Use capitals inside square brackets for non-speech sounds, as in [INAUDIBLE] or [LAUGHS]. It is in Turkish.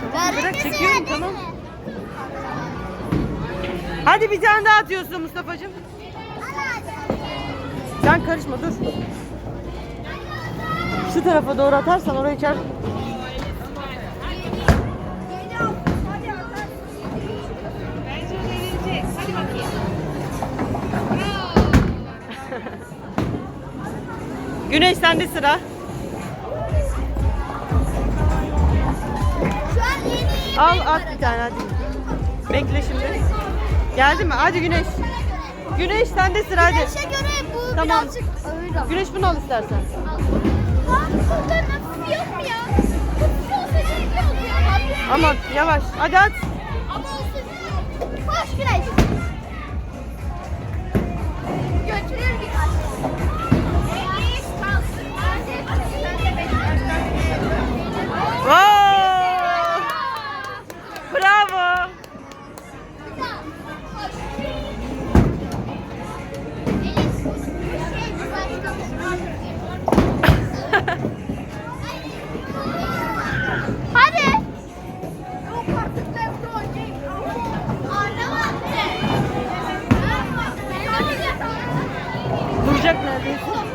Tamam, bırak çekiyorum tamam. Hadi bir tane daha atıyorsun Mustafa'cığım. Sen karışma dur. Şu tarafa doğru atarsan oraya çarp. [LAUGHS] Güneş sende sıra. Al at bir tane hadi. Bekle şimdi. Geldi mi? Hadi Güneş. Güneş sende sıra hadi. Güneşe göre bu Tamam. birazcık ağır ama. Güneş bunu al istersen. Lan burada nasıl yok mu ya? Hafif olsa çok iyi olur ya. Hafif. Ama yavaş. Hadi at. Ama olsun. Koş Güneş. olacak neredeyse.